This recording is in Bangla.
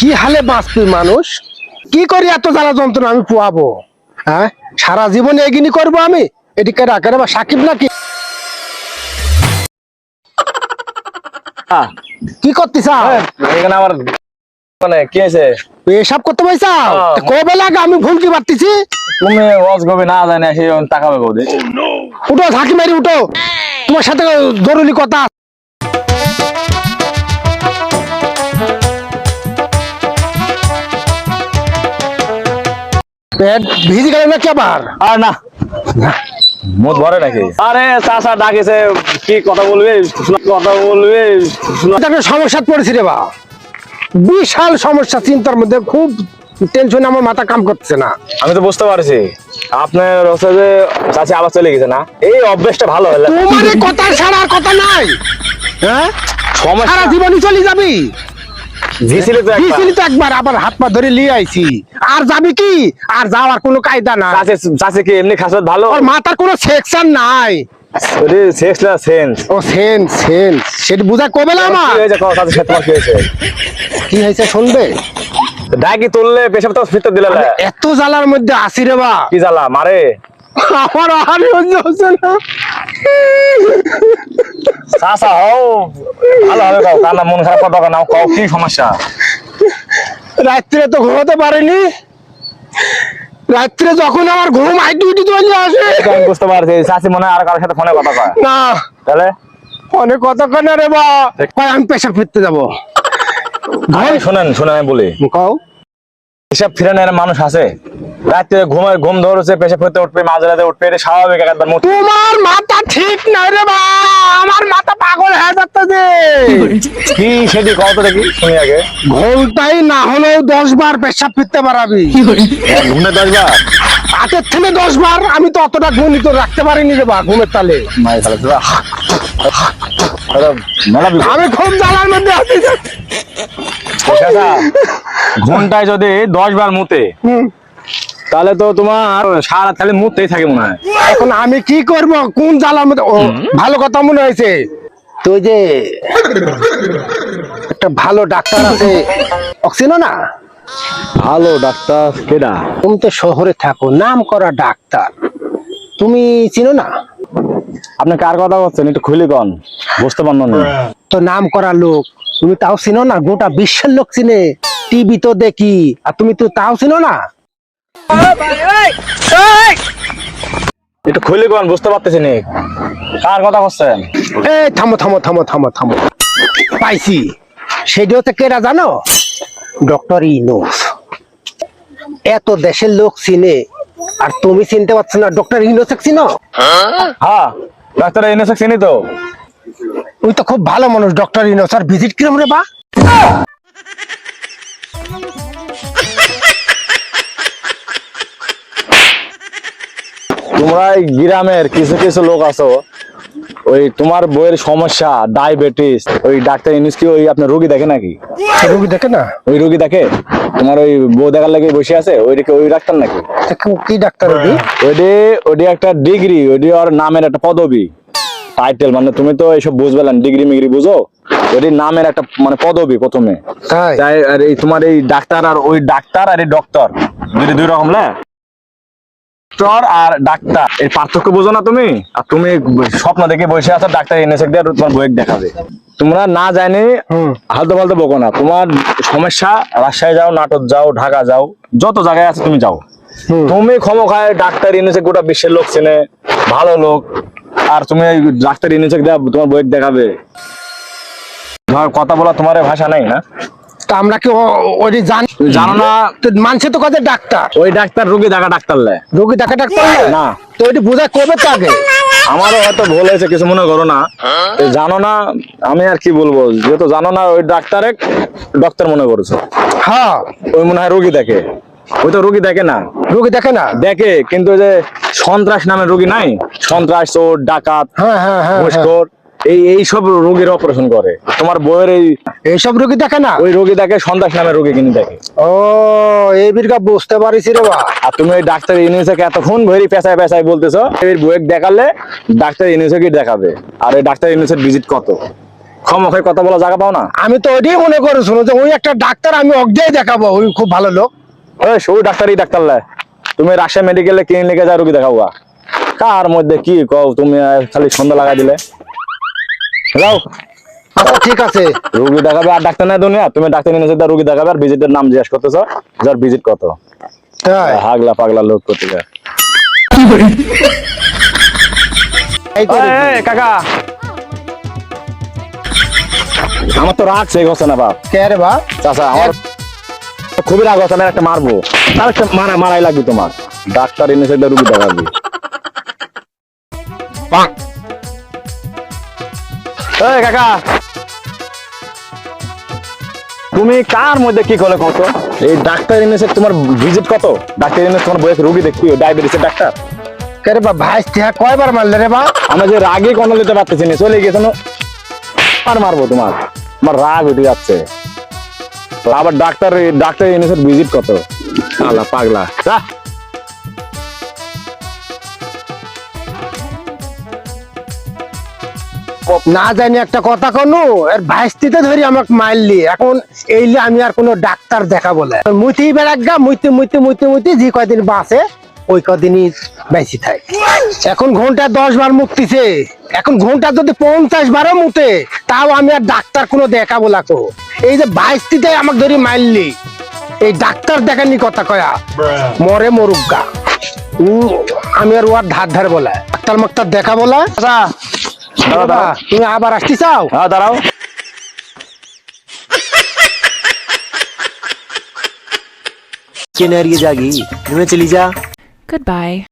কি হালে বাঁচবি মানুষ? কি করি এত জ্বালা যন্ত্রণা আমি পোয়াবো হ্যাঁ? সারা জীবনে এগিনি করব আমি? এদিকে রাখে বা সাকিব নাকি? কি করতিস এখানে আমার মানে কি আছে এসব করতে হ্যাঁ। কবে লাগে? আমি ভুল কি পারতেছি তুমি ওয়াজ গবে না জানে সেই টাকা পাবো উঠো ঝাঁকি মারি উঠো। তোমার সাথে জরুরি কথা পেট ভিজে গেল নাকি আবার? আর না। মুখ ভরে নাকি? আরে চাষা ডাকেছে কি কথা বলবে? কথা বলবে একটা সমস্যা পড়েছি রে বা। বিশাল সমস্যা চিন্তার মধ্যে খুব টেনশন আমার মাথা কাম করতেছে না। আমি তো বুঝতে পারছি। আপনার হচ্ছে যে চাষি আবার চলে গেছে না? এই অভ্যেসটা ভালো হলে তোমার কথা ছাড়া আর কথা নাই হ্যাঁ? সারা সমস্যা জীবনই চলে যাবি। দিয়েছিলে তো একবার। দিয়েছিলি তো একবার আবার হাত পা ধরে লিয়ে আইছি। আর যাবি কি? আর যাওয়ার কোনো কায়দা না চাষি চাষি কি এমনি খাসত ভালো? ওর মাথার কোনো সেকশন নাই। ওরে সেক্স না সেন্স ও সেন্স সেন্স সেটা বুঝা কবে না আমার? কি হয়েছে কি শুনবে? ডাকি তুললে পেশাব তো ফিরতে দিলে এত জ্বালার মধ্যে আসি রে বা। কি জ্বালা মারে? আমার আর হচ্ছে না চাষা হও। ভালো হবে কাও কান্না মন খারাপ কথা নাও কাও কি সমস্যা? রাত্রে তো ঘুমাতে পারিনি। রাত্রে যখন আমার ঘুম আইটি উঠি চলে আসে। আমি বুঝতে পারছি চাষি মনে হয় আর কারোর সাথে ফোনে কথা কয়। না। তাহলে? অনেক কতক্ষণ রে বা। কয় আমি পেশা ফিরতে যাব। শুনেন শুনেন আমি বলি। কও। হিসাব ফিরানোর মানুষ আছে রাত্রে ঘুমের ঘুম ধরেছে পেশা ফিরতে উঠবে মাঝ রাতে উঠবে এটা স্বাভাবিক একবার তোমার মাথা ঠিক নাই রে বা আমার মাথা পাগল হয়ে যাচ্ছে কি সেটি কত দেখি শুনি আগে ঘন্টাই না হলেও দশ বার পেশাব ফিরতে পারাবি ঘুমে দশ বার হাতের থেকে দশ বার আমি তো অতটা গণিত রাখতে পারিনি রে বা ঘুমের তালে আমি খুব জ্বালার মধ্যে আছি ঘন্টায় যদি দশ বার মুতে তাহলে তো তোমার সারা তাহলে মুততেই থাকে মনে হয়। এখন আমি কি করব? কোন মধ্যে? ভালো কথা মনে হয়েছে। তুই যে একটা ভালো ডাক্তার আছে। অক্সিনো না? ভালো ডাক্তার কেডা? তুমি তো শহরে থাকো নাম করা ডাক্তার। তুমি চিনো না? আপনি কার কথা বলছেন একটু খুলি কন বুঝতে পারল না। তো নাম করা লোক। তুমি তাও চিনো না? গোটা বিশ্বের লোক চিনে। টিভি তো দেখি। আর তুমি তো তাও চিনো না? একটু খুলি কন বুঝতে পারতেছি নি। কার কথা বলছেন? এই থামো থামো থামো থামো থামো। পাইছি। সেটি হচ্ছে কেরা জানো? ডক্টর ইনোস এত দেশের লোক চিনে। আর তুমি চিনতে পারছ না ডক্টর ইনোস চিনো? হ্যাঁ ডাক্তার ইনোসেক চিনি তো। ওই তো খুব ভালো মানুষ ডক্টর ইনোস আর ভিজিট কিরম রে বা? তোমরা এই গ্রামের কিছু কিছু লোক আছো ওই তোমার বইয়ের সমস্যা ডায়াবেটিস ওই ডাক্তার ইনুস কি ওই আপনার রোগী দেখে নাকি? রোগী দেখে না? ওই রোগী দেখে? তোমার ওই বউ দেখার লাগে বসে আছে ওইদিকে ওই ডাক্তার নাকি? কি ডাক্তার ওইটি ওইটি একটা ডিগ্রি ওইটি ওর নামের একটা পদবি। টাইটেল মানে তুমি তো এইসব বুঝবে না ডিগ্রি মিগ্রি বুঝো? ওইটি নামের একটা মানে পদবি প্রথমে। তাই? আর এই তোমার এই ডাক্তার আর ওই ডাক্তার আর এই ডক্টর দুইটা দুই রকম না? ডক্টর আর ডাক্তার এই পার্থক্য বোঝো না তুমি? আর তুমি স্বপ্ন দেখে বসে আছো ডাক্তার এনেছে দিয়ে তোমার বই দেখাবে। তোমরা না জানি হালতে ফালতে বকো না। তোমার সমস্যা রাজশাহী যাও নাটক যাও ঢাকা যাও যত জায়গায় আছে তুমি যাও। তুমি ক্ষমখায় ডাক্তার এনেছে গোটা বিশ্বের লোক চেনে। ভালো লোক। আর তুমি ডাক্তার এনেছে তোমার বই দেখাবে। ধর কথা বলা তোমার ভাষা নাই না? তা আমরা কি ও- ওটি জানো না? মানছে তো কাজে ডাক্তার? ওই ডাক্তার রোগী দেখা ডাক্তার লে। রোগী দেখা ডাক্তার না? তো ওটি বোঝায় কবে তো আগে? আমারও হয়তো ভুল হয়েছে কিছু মনে করো না। জানো না আমি আর কি বলব? যেহেতু জানো না ওই ডাক্তারে ডক্টর মনে করছ। হ্যাঁ। ওই মনে হয় রোগী দেখে। ওই তো রোগী দেখে না। রোগী দেখে না? দেখে কিন্তু যে সন্ত্রাস নামের রোগী নাই? সন্ত্রাস চোর ডাকাত হ্যাঁ হ্যাঁ হ্যাঁ। ঘুষখোর এই এই সব রোগীর অপারেশন করে। তোমার বইয়ের এই এইসব রোগী দেখে না? ওই রোগী দেখে সন্ত্রাস রোগী কিনে দেখে। ও এই বুঝতে পারিস রে বা। আর তুমি ওই ডাক্তার ইউনিসেকে এতক্ষণ ভেরি বলতেছো এর বইয়ের দেখালে ডাক্তার ইউনিসেকে দেখাবে। আর ওই ডাক্তার ভিজিট কত? কথা বলা জায়গা পাও না? আমি তো ওইটাই মনে করে শুনো যে ওই একটা ডাক্তার আমি অজ্ঞাই দেখাবো ওই খুব ভালো লোক। ওই সবই ডাক্তারই ডাক্তার লে। তুমি রাজশাহী মেডিকেলে ক্লিনিকে যা রুগী দেখাবো কার মধ্যে কি কও তুমি খালি সন্ধ্যা লাগাই দিলে। যাও আচ্ছা ঠিক আছে। রুগী দেখাবে আর ডাক্তার নাই দুনিয়া। তুমি ডাক্তার নিয়ে যেটা রুগী দেখাবে আর ভিজিটের নাম জিজ্ঞেস করতেছ যার ভিজিট কত? হাগলা পাগলা লোক করতে কাকা। আমার তো রাগ সেই হচ্ছে না বাপ। কে রে বা চাচা আমার খুবই রাগ হচ্ছে আমি একটা মারবো। তার একটা মারা মারাই লাগবে তোমার। ডাক্তার এনে সেটা রুগী দেখাবি এই কাকা তুমি কার মধ্যে কি করলে কত? এই ডাক্তার এনেছে তোমার ভিজিট কত? ডাক্তার এনেছে তোমার বয়স রুগী দেখবি ডায়াবেটিসের ডাক্তার। কে বা ভাই টিহা কয়বার মারলে রে বা আমরা যে রাগে কোনো দিতে পারতেছি না চলে গেছে না আর মারবো তোমার। আমার রাগ উঠে যাচ্ছে। আবার ডাক্তার ডাক্তার এনে স্যার ভিজিট করতে আল্লাহ, পাগলা। যা। না জানি একটা কথা কোনো, এর ভাইস্তিতে ধরি আমাকে মারলি এখন এইলে আমি আর কোনো ডাক্তার দেখা বলে। মুইতেই বেড়াক গা, মুইতে মুইতে মুইতে মুইতে, যে কয়দিন বাঁচে ওই কদিনই বেশি থাকে এখন ঘন্টা দশ বার মুক্তিছে এখন ঘন্টা যদি পঞ্চাশ বারও মুতে তাও আমি আর ডাক্তার কোনো দেখাবো লাগো এই যে বাইশটিতে আমাকে ধরি মারলি এই ডাক্তার দেখানি কথা কয়া মরে মরুক গা উম, আমি আর ওর ধার ধার বলা ডাক্তার মাক্তার দেখা বলা আচ্ছা দাঁড়াও বাবা, দাঁড়াও তুমি আবার আসতে চাও হ্যাঁ দাঁড়াও के नहर ये जागी मैं चली जा Goodbye.